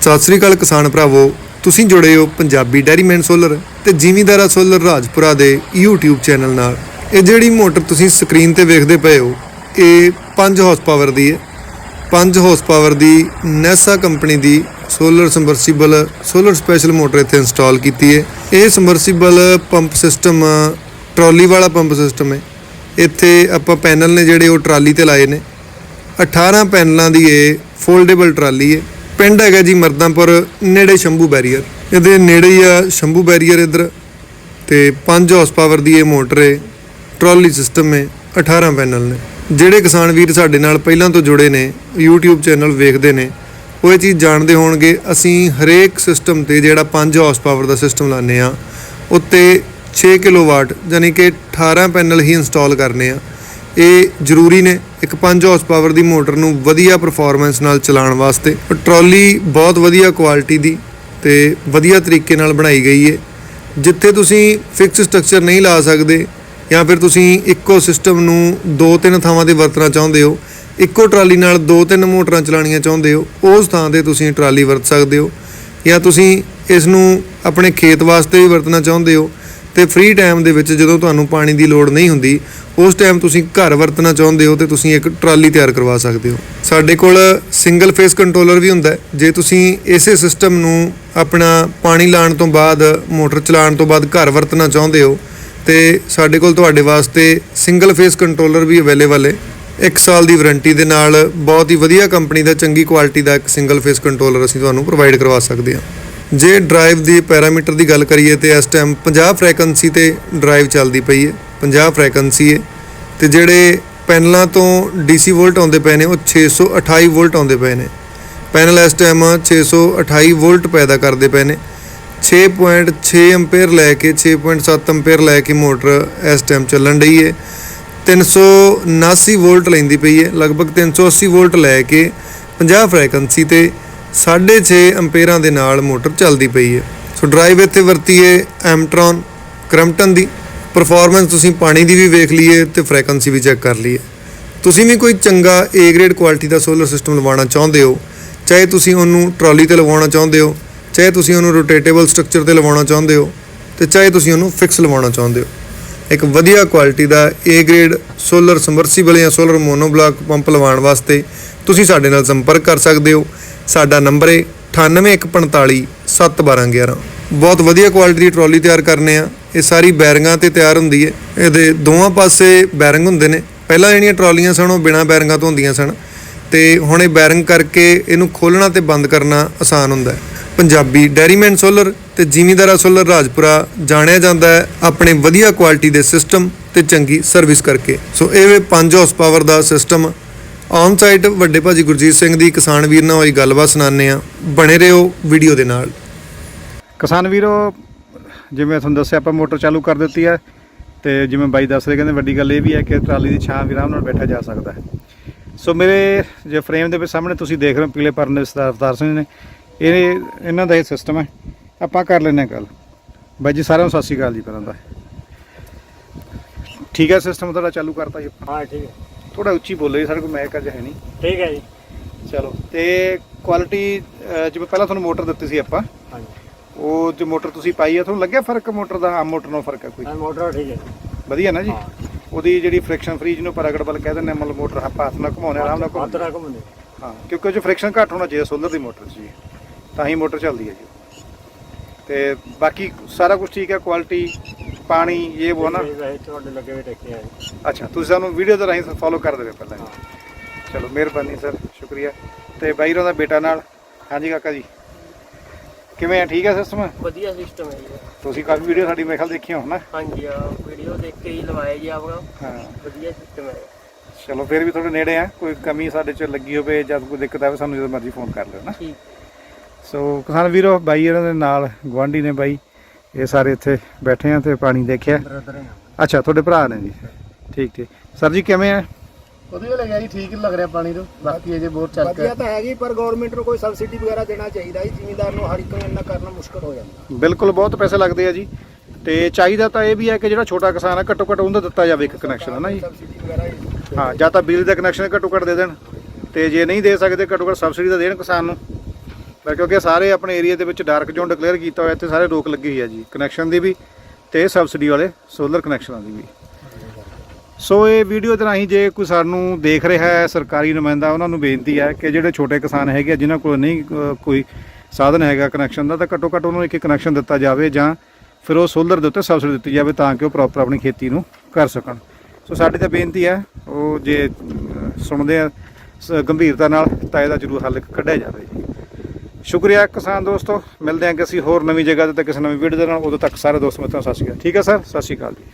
ਸਤਿ ਸ੍ਰੀ ਅਕਾਲ ਕਿਸਾਨ ਭਰਾਵੋ, ਤੁਸੀਂ ਜੁੜੇ ਹੋ ਪੰਜਾਬੀ ਡੈਰੀਮੈਨ ਸੋਲਰ ਤੇ ਜ਼ਿਮੀਂਦਾਰਾ ਸੋਲਰ ਰਾਜਪੁਰਾ ਦੇ YouTube ਚੈਨਲ ਨਾਲ। ਇਹ ਜਿਹੜੀ ਮੋਟਰ ਤੁਸੀਂ ਸਕਰੀਨ ਤੇ ਵੇਖਦੇ ਪਏ ਹੋ, ਇਹ 5 ਹਾਰਸ ਪਾਵਰ ਦੀ ਹੈ। 5 ਹਾਰਸ ਪਾਵਰ ਦੀ ਨੈਸਾ ਕੰਪਨੀ ਦੀ solar submersible solar special motor ਇੱਥੇ ਇੰਸਟਾਲ ਕੀਤੀ ਹੈ। ਇਹ ਸਮਰਸੀਬਲ ਪੰਪ ਸਿਸਟਮ ਟਰਾਲੀ ਵਾਲਾ ਪੰਪ ਸਿਸਟਮ ਹੈ। ਇੱਥੇ ਆਪਾਂ ਪੈਨਲ ਨੇ ਜਿਹੜੇ ਉਹ ਟਰਾਲੀ ਤੇ ਲਾਏ ਨੇ। 18 ਪੈਨਲਾਂ ਦੀ ਇਹ ਫੋਲਡੇਬਲ ਟਰਾਲੀ ਹੈ। ਪਿੰਡ ਹੈਗਾ ਜੀ ਮਰਦਾਂਪੁਰ, ਨੇੜੇ ਸ਼ੰਭੂ ਬੈਰੀਅਰ। ਇਹਦੇ ਨੇੜੇ ਹੀ ਆ ਸ਼ੰਭੂ ਬੈਰੀਅਰ ਇੱਧਰ ਤੇ 5 ਹਾਰਸ ਪਾਵਰ ਦੀ ਇਹ ਮੋਟਰ ਹੈ ਟਰਾਲੀ ਸਿਸਟਮ ਹੈ 18 ਪੈਨਲ ਨੇ। ਜਿਹੜੇ ਕਿਸਾਨ ਵੀਰ ਸਾਡੇ ਨਾਲ ਪਹਿਲਾਂ ਤੋਂ ਜੁੜੇ ਨੇ, YouTube ਚੈਨਲ ਵੇਖਦੇ ਨੇ, ਉਹ ਇਹ ਚੀਜ਼ ਜਾਣਦੇ ਹੋਣਗੇ, ਅਸੀਂ ਹਰੇਕ ਸਿਸਟਮ ਤੇ ਜਿਹੜਾ 5 ਹਾਰਸ ਪਾਵਰ ਦਾ ਸਿਸਟਮ ਲਾਉਂਦੇ ਆ ਉੱਤੇ 6 ਕਿਲੋਵਾਟ ਯਾਨੀ ਕਿ 18 ਪੈਨਲ ਹੀ ਇੰਸਟਾਲ ਕਰਨੇ ਆ। ਇਹ ਜ਼ਰੂਰੀ ਨੇ। ਇੱਕ 5 ਹਾਰਸ ਪਾਵਰ ਦੀ ਮੋਟਰ ਨੂੰ ਵਧੀਆ ਪਰਫਾਰਮੈਂਸ ਨਾਲ ਚਲਾਉਣ ਵਾਸਤੇ। ਟਰਾਲੀ ਬਹੁਤ ਵਧੀਆ ਕੁਆਲਿਟੀ ਦੀ ਤੇ ਵਧੀਆ ਤਰੀਕੇ ਨਾਲ ਬਣਾਈ ਗਈ ਹੈ ਜਿੱਥੇ ਤੁਸੀਂ ਫਿਕਸ ਸਟਰਕਚਰ ਨਹੀਂ ਲਾ ਸਕਦੇ ਜਾਂ ਫਿਰ ਤੁਸੀਂ ਇੱਕੋ ਸਿਸਟਮ ਨੂੰ ਦੋ ਤਿੰਨ ਥਾਵਾਂ ਤੇ ਵਰਤਣਾ ਚਾਹੁੰਦੇ ਹੋ, ਇੱਕੋ ਟਰਾਲੀ ਨਾਲ ਦੋ ਤਿੰਨ ਮੋਟਰਾਂ ਚਲਾਉਣੀਆਂ ਚਾਹੁੰਦੇ ਹੋ, ਉਸ ਥਾਂ ਤੇ ਤੁਸੀਂ ਟਰਾਲੀ ਵਰਤ ਸਕਦੇ ਹੋ। ਜਾਂ ਤੁਸੀਂ ਇਸ ਨੂੰ ਆਪਣੇ ਖੇਤ ਵਾਸਤੇ ਵੀ ਵਰਤਣਾ ਚਾਹੁੰਦੇ ਹੋ ਤੇ ਫ੍ਰੀ ਟਾਈਮ ਦੇ ਵਿੱਚ ਜਦੋਂ ਤੁਹਾਨੂੰ ਪਾਣੀ ਦੀ ਲੋੜ ਨਹੀਂ ਹੁੰਦੀ, ਉਸ ਟਾਈਮ ਤੁਸੀਂ ਘਰ ਵਰਤਣਾ ਚਾਹੁੰਦੇ ਹੋ ਤੇ ਤੁਸੀਂ ਇੱਕ ਟਰਾਲੀ ਤਿਆਰ ਕਰਵਾ ਸਕਦੇ ਹੋ। ਸਾਡੇ ਕੋਲ ਸਿੰਗਲ ਫੇਸ ਕੰਟਰੋਲਰ ਵੀ ਹੁੰਦਾ ਜੇ ਤੁਸੀਂ ਇਸੇ ਸਿਸਟਮ ਨੂੰ ਆਪਣਾ ਪਾਣੀ ਲਾਉਣ ਤੋਂ ਬਾਅਦ, ਮੋਟਰ ਚਲਾਉਣ ਤੋਂ ਬਾਅਦ ਘਰ ਵਰਤਣਾ ਚਾਹੁੰਦੇ ਹੋ, ਤੇ ਸਾਡੇ ਕੋਲ ਤੁਹਾਡੇ ਵਾਸਤੇ ਸਿੰਗਲ ਫੇਸ ਕੰਟਰੋਲਰ ਵੀ ਅਵੇਲੇਬਲ ਹੈ। ਇੱਕ ਸਾਲ ਦੀ ਵਾਰੰਟੀ ਦੇ ਨਾਲ ਬਹੁਤ ਹੀ ਵਧੀਆ ਕੰਪਨੀ ਦਾ ਚੰਗੀ ਕੁਆਲਿਟੀ ਦਾ ਇੱਕ ਸਿੰਗਲ ਫੇਸ ਕੰਟਰੋਲਰ ਅਸੀਂ ਤੁਹਾਨੂੰ ਪ੍ਰੋਵਾਈਡ ਕਰਵਾ ਸਕਦੇ ਹਾਂ। ਜੇ ਡਰਾਈਵ ਦੀ ਪੈਰਾਮੀਟਰ ਦੀ ਗੱਲ ਕਰੀਏ ਤੇ ਇਸ ਟਾਈਮ 50 ਫ੍ਰੀਕੁਐਂਸੀ ਤੇ ਡਰਾਈਵ ਚੱਲਦੀ ਪਈ ਹੈ 50 ਫ੍ਰੀਕੁਐਂਸੀ ਹੈ ਤੇ ਜਿਹੜੇ ਪੈਨਲਾਂ ਤੋਂ DC ਵੋਲਟ ਆਉਂਦੇ ਪਏ ਨੇ, ਉਹ 628 ਵੋਲਟ ਆਉਂਦੇ ਪਏ ਨੇ। ਪੈਨਲ ਇਸ ਟਾਈਮ 628 ਵੋਲਟ ਪੈਦਾ ਕਰਦੇ ਪਏ ਨੇ। 6.6 ਐਂਪੀਅਰ ਲੈ ਕੇ 6.7 ਐਂਪੀਅਰ ਲੈ ਕੇ ਮੋਟਰ ਇਸ ਟਾਈਮ ਚੱਲਣ ਰਹੀ ਹੈ। 379 ਵੋਲਟ ਲੈਂਦੀ ਪਈ ਹੈ, ਲਗਭਗ 380 ਵੋਲਟ ਲੈ ਕੇ 50 ਫ੍ਰੀਕੁਐਂਸੀ ਤੇ 6.5 ਐਂਪੀਅਰਾਂ ਦੇ ਨਾਲ ਮੋਟਰ ਚੱਲਦੀ ਪਈ ਹੈ। ਸੋ ਡਰਾਈਵ ਇੱਥੇ ਵਰਤੀਏ ਐਮਟ੍ਰੋਨ ਕਰਮਟਨ ਦੀ। ਪਰਫਾਰਮੈਂਸ ਤੁਸੀਂ ਪਾਣੀ ਦੀ ਵੀ ਵੇਖ ਲਈਏ ਤੇ ਫ੍ਰੀਕੁਐਂਸੀ ਵੀ ਚੈੱਕ ਕਰ ਲਈਏ। ਤੁਸੀਂ ਵੀ ਕੋਈ ਚੰਗਾ A ਗ੍ਰੇਡ ਕੁਆਲਿਟੀ ਦਾ ਸੋਲਰ ਸਿਸਟਮ ਲਵਾਉਣਾ ਚਾਹੁੰਦੇ ਹੋ, ਚਾਹੇ ਤੁਸੀਂ ਉਹਨੂੰ ਟਰਾਲੀ ਤੇ ਲਵਾਉਣਾ ਚਾਹੁੰਦੇ ਹੋ, ਚਾਹੇ ਤੁਸੀਂ ਉਹਨੂੰ ਰੋਟੇਟੇਬਲ ਸਟਰਕਚਰ ਤੇ ਲਵਾਉਣਾ ਚਾਹੁੰਦੇ ਹੋ, ਤੇ ਚਾਹੇ ਤੁਸੀਂ ਉਹਨੂੰ ਫਿਕਸ ਲਵਾਉਣਾ ਚਾਹੁੰਦੇ ਹੋ। ਇੱਕ ਵਧੀਆ ਕੁਆਲਿਟੀ ਦਾ A ਗ੍ਰੇਡ ਸੋਲਰ ਸਮਰਸੀਬਲ ਜਾਂ ਸੋਲਰ ਮੋਨੋਬਲਾਕ ਪੰਪ ਲਵਾਉਣ ਵਾਸਤੇ ਤੁਸੀਂ ਸਾਡੇ ਨਾਲ ਸੰਪਰਕ ਕਰ ਸਕਦੇ ਹੋ। ਸਾਡਾ ਨੰਬਰ ਹੈ 9815 71211 ਬਹੁਤ ਵਧੀਆ ਕੁਆਲਿਟੀ ਦੀ ਟਰਾਲੀ ਤਿਆਰ ਕਰਨੇ ਆ। ਇਹ ਸਾਰੀ ਬੈਰਿੰਗਾਂ ਤੇ ਤਿਆਰ ਹੁੰਦੀ ਹੈ। ਇਹਦੇ ਦੋਵਾਂ ਪਾਸੇ ਬੈਰਿੰਗ ਹੁੰਦੇ ਨੇ। ਪਹਿਲਾਂ ਜਿਹੜੀਆਂ ਟਰਾਲੀਆਂ ਸਨ, ਉਹ ਬਿਨਾਂ ਬੈਰਿੰਗਾਂ ਤੋਂ ਹੁੰਦੀਆਂ ਸਨ। ਤੇ ਹੁਣ ਇਹ ਬੈਰਿੰਗ ਕਰਕੇ ਇਹਨੂੰ ਖੋਲਣਾ ਤੇ ਬੰਦ ਕਰਨਾ ਆਸਾਨ ਹੁੰਦਾ ਹੈ। ਪੰਜਾਬੀ ਡੈਰੀਮੈਨ ਸੋਲਰ ਤੇ ਜ਼ਿਮੀਂਦਾਰਾ ਸੋਲਰ ਰਾਜਪੁਰਾ ਜਾਣਿਆ ਜਾਂਦਾ ਹੈ ਆਪਣੇ ਵਧੀਆ ਕੁਆਲਿਟੀ ਦੇ ਸਿਸਟਮ ਤੇ ਚੰਗੀ ਸਰਵਿਸ ਕਰਕੇ। ਸੋ ਇਹ ਵੇ 5 ਹਾਰਸ ਪਾਵਰ ਦਾ ਸਿਸਟਮ ਆਨ ਸਾਈਡ ਵੱਡੇ ਭਾਜੀ ਗੁਰਜੀਤ ਸਿੰਘ ਦੀ ਕਿਸਾਨ ਵੀਰ ਨਾਲ ਹੋਈ ਗੱਲਬਾਤ ਸੁਣਾਉਂਦੇ ਆ ਬਣੇ ਰਹੋ ਵੀਡੀਓ ਦੇ ਨਾਲ। ਕਿਸਾਨ ਵੀਰੋ ਜਿਵੇਂ ਤੁਹਾਨੂੰ ਦੱਸਿਆ ਆਪਾਂ ਮੋਟਰ ਚਾਲੂ ਕਰ ਦਿੱਤੀ ਹੈ ਤੇ ਜਿਵੇਂ ਬਾਈ ਦੱਸ ਰਹੇ ਕਹਿੰਦੇ ਵੱਡੀ ਗੱਲ ਇਹ ਵੀ ਹੈ ਕਿ ਟਰਾਲੀ ਦੀ ਛਾਂ ਵੀ ਆਰਾਮ ਨਾਲ ਬੈਠਾ ਜਾ ਸਕਦਾ ਹੈ। ਸੋ ਮੇਰੇ ਜੇ ਫਰੇਮ ਦੇ ਵਿੱਚ ਸਾਹਮਣੇ ਤੁਸੀਂ ਦੇਖ ਰਹੇ ਹੋ ਪੀਲੇ ਪਰਨ ਦੇ ਸਰਦਾਰ ਸਿੰਘ ਨੇ ਇਹ ਇਹਨਾਂ ਦਾ ਇਹ ਸਿਸਟਮ ਹੈ। ਆਪਾਂ ਕਰ ਲੈਨੇ ਗੱਲ। ਬਾਈ ਜੀ ਸਾਰਿਆਂ ਨੂੰ ਸਤਿ ਸ਼੍ਰੀ ਅਕਾਲ ਜੀ ਪਹਿਲਾਂ ਦਾ ਠੀਕ ਹੈ ਸਿਸਟਮ ਤੁਹਾਡਾ ਚਾਲੂ ਕਰਤਾ ਜੀ। ਹਾਂ ਠੀਕ ਹੈ। ਥੋੜਾ ਉੱਚੀ ਬੋਲੋ ਜੀ ਸਾਡੇ ਕੋਲ ਮੈਕ ਅੱਜ ਹੈ ਨਹੀਂ। ਠੀਕ ਹੈ ਜੀ। ਚਲੋ ਤੇ ਕੁਆਲਿਟੀ ਜਿਵੇਂ ਪਹਿਲਾਂ ਤੁਹਾਨੂੰ ਮੋਟਰ ਦਿੱਤੀ ਸੀ ਆਪਾਂ ਹਾਂਜੀ। ਉਹ ਜੋ ਮੋਟਰ ਤੁਸੀਂ ਪਾਈ ਹੈ ਤੁਹਾਨੂੰ ਲੱਗਿਆ ਫ਼ਰਕ ਮੋਟਰ ਦਾ? ਆਮ ਮੋਟਰ ਨਾਲ ਫ਼ਰਕ ਹੈ ਕੋਈ? ਮੋਟਰ ਠੀਕ ਹੈ ਵਧੀਆ ਨਾ ਜੀ? ਉਹਦੀ ਜਿਹੜੀ ਫ੍ਰਿਕਸ਼ਨ ਫ੍ਰੀ ਜਿਹਨੂੰ ਪਰਗੜ ਬਲ ਕਹਿੰਦੇ ਨੇ ਮਤਲਬ ਮੋਟਰ ਆਪਾਂ ਹੱਥ ਨਾਲ ਘੁਮਾਉਣੇ ਆਰਾਮ ਨਾਲ ਹੱਥ ਘੁਮਾਉਂਦੇ ਹਾਂ ਕਿਉਂਕਿ ਉਹ ਚ ਫ੍ਰਿਕਸ਼ਨ ਘੱਟ ਹੋਣਾ ਚਾਹੀਦਾ ਸੋਲਰ ਦੀ ਮੋਟਰ ਜੀ। ਤਾਂ ਹੀ ਮੋਟਰ ਚੱਲਦੀ ਹੈ ਜੀ। ਤੇ ਬਾਕੀ ਸਾਰਾ ਕੁਝ ਠੀਕ ਹੈ ਕੁਆਲਿਟੀ ਪਾਣੀ ਇਹ ਉਹ ਨਾ? ਤੁਹਾਡੇ ਲੱਗੇ ਵੀ ਰੱਖਿਆ ਹੈ ਅੱਛਾ ਤੁਸੀਂ ਸਾਨੂੰ ਵੀਡੀਓ ਦੇ ਰਾਹੀਂ ਫੋਲੋ ਕਰ ਦੇਵੇ ਪਹਿਲਾਂ ਚਲੋ ਮਿਹਰਬਾਨੀ ਸਰ ਸ਼ੁਕਰੀਆ। ਤੇ ਬਾਈਰੋਂ ਦਾ ਬੇਟਾ ਨਾਲ ਹਾਂਜੀ ਕਾਕਾ ਜੀ। ਕਿਵੇਂ ਆ ਠੀਕ ਆ ਸਿਸਟਮ ਵਧੀਆ ਸਿਸਟਮ ਹੈ ਜੀ। ਤੁਸੀਂ ਕਾਫੀ ਵੀਡੀਓ ਸਾਡੀ ਮੇਰੇ ਖਿਆਲ ਦੇਖੀ ਹੋਣ ਨਾ? ਹਾਂਜੀ ਆ ਵੀਡੀਓ ਦੇਖ ਕੇ ਹੀ ਲਵਾਇਆ ਜੀ ਆਪਣਾ। ਹਾਂ। ਵਧੀਆ ਸਿਸਟਮ ਹੈ। ਚਲੋ ਫਿਰ ਵੀ ਤੁਹਾਡੇ ਨੇੜੇ ਆ। ਕੋਈ ਕਮੀ ਸਾਡੇ ਚ ਲੱਗੀ ਹੋਵੇ ਜਾਂ ਕੋਈ ਦਿੱਕਤ ਆਵੇ ਸਾਨੂੰ ਜਦੋਂ ਮਰਜ਼ੀ ਫੋਨ ਕਰ ਲਿਓ ਨਾ। ਠੀਕ। ਸੋ ਕਿਸਾਨ ਵੀਰੋ ਬਾਈ ਇਹਨਾਂ ਦੇ ਨਾਲ ਗਵਾਂਢੀ ਨੇ ਬਾਈ। ਇਹ ਸਾਰੇ ਇੱਥੇ ਬੈਠੇ ਆ ਤੇ ਪਾਣੀ ਦੇਖਿਆ। ਅੱਛਾ ਤੁਹਾਡੇ ਭਰਾ ਨੇ ਜੀ। ਠੀਕ ਠੀਕ। ਸਰ ਜੀ ਕਿਵੇਂ ਆ? ਵਧੀਆ ਲੱਗਿਆ ਜੀ ਠੀਕ ਲੱਗ ਰਿਹਾ ਪਾਣੀ ਤੋਂ। ਬਾਕੀ ਅਜੇ ਬੋਰ ਚੱਲ ਰਿਹਾ ਤਾਂ ਹੈ ਪਰ ਗਵਰਨਮੈਂਟ ਨੂੰ ਕੋਈ ਸਬਸਿਡੀ ਵਗੈਰਾ ਦੇਣਾ ਚਾਹੀਦਾ ਜੀ। ਜ਼ਿਮੀਂਦਾਰ ਨੂੰ ਹਰ ਇੱਕ ਨੂੰ ਇੰਨਾ ਕਰਨਾ ਮੁਸ਼ਕਲ ਹੋ ਜਾਂਦਾ। ਬਿਲਕੁਲ ਬਹੁਤ ਪੈਸੇ ਲੱਗਦੇ ਆ ਜੀ। ਤੇ ਚਾਹੀਦਾ ਤਾਂ ਇਹ ਵੀ ਹੈ ਕਿ ਜਿਹੜਾ ਛੋਟਾ ਕਿਸਾਨ ਆ ਘੱਟੋ ਘੱਟ ਉਹਦਾ ਦਿੱਤਾ ਜਾਵੇ ਇੱਕ ਕਨੈਕਸ਼ਨ ਹੈ ਨਾ ਜੀ? ਹਾਂ ਜਾਂ ਤਾਂ ਬਿਜਲੀ ਦਾ ਕਨੈਕਸ਼ਨ ਘੱਟੋ ਘੱਟ ਦੇ ਦੇਣ। ਤੇ ਜੇ ਨਹੀਂ ਦੇ ਸਕਦੇ ਘੱਟੋ ਘੱਟ ਸਬਸਿਡੀ ਦਾ ਦੇਣ ਕਿਸਾਨ ਨੂੰ। ਪਰ ਕਿਉਂਕਿ ਸਾਰੇ ਆਪਣੇ ਏਰੀਆ ਦੇ ਵਿੱਚ ਡਾਰਕ ਜ਼ੋਨ ਡਿਕਲੇਅਰ ਕੀਤਾ ਹੋਇਆ ਇੱਥੇ ਸਾਰੇ ਰੋਕ ਲੱਗੀ ਹੋਈ ਹੈ ਜੀ ਕਨੈਕਸ਼ਨ ਦੀ ਵੀ ਤੇ ਸਬਸਿਡੀ ਵਾਲੇ ਸੋਲਰ ਕਨੈਕਸ਼ਨਾਂ ਦੀ ਵੀ। ਸੋ ਇਹ ਵੀਡੀਓ ਦੇ ਰਾਹੀਂ ਜੇ ਕੋਈ ਸਾਨੂੰ ਦੇਖ ਰਿਹਾ ਹੈ ਸਰਕਾਰੀ ਨੁਮਾਇੰਦਾ ਉਹਨਾਂ ਨੂੰ ਬੇਨਤੀ ਹੈ ਕਿ ਜਿਹੜੇ ਛੋਟੇ ਕਿਸਾਨ ਹੈਗੇ ਆ, ਜਿਨ੍ਹਾਂ ਕੋਲ ਨਹੀਂ ਕੋਈ ਸਾਧਨ ਹੈਗਾ ਕਨੈਕਸ਼ਨ ਦਾ ਤਾਂ ਘੱਟੋ ਘੱਟ ਉਹਨੂੰ ਇੱਕ ਕਨੈਕਸ਼ਨ ਦਿੱਤਾ ਜਾਵੇ ਜਾਂ ਫਿਰ ਉਹ ਸੋਲਰ ਦੇ ਉੱਤੇ ਸਬਸਿਡੀ ਦਿੱਤੀ ਜਾਵੇ ਤਾਂ ਕਿ ਉਹ ਪ੍ਰੋਪਰ ਆਪਣੀ ਖੇਤੀ ਨੂੰ ਕਰ ਸਕਣ। ਸੋ ਸਾਡੀ ਤਾਂ ਬੇਨਤੀ ਹੈ ਉਹ ਜੇ ਸੁਣਦੇ ਆ ਸ- ਗੰਭੀਰਤਾ ਨਾਲ ਤਾਂ ਇਹਦਾ ਜ਼ਰੂਰ ਹੱਲ ਕੱਢਿਆ ਜਾਵੇ। ਜੀ ਸ਼ੁਕਰੀਆ ਕਿਸਾਨ ਦੋਸਤੋ, ਮਿਲਦੇ ਹਾਂ ਅਸੀਂ ਹੋਰ ਨਵੀਂ ਜਗ੍ਹਾ ਤੇ ਕਿਸੇ ਨਵੀਂ ਵੀਡੀਓ ਦੇ ਨਾਲ, ਉਦੋਂ ਤੱਕ ਸਾਰੇ ਦੋਸਤ ਮਿੱਤਰਾਂ ਸਤਿ ਸ਼੍ਰੀ ਅਕਾਲ। ਠੀਕ ਹੈ ਸਰ? ਸਤਿ ਸ਼੍ਰੀ ਅਕਾਲ ਜੀ।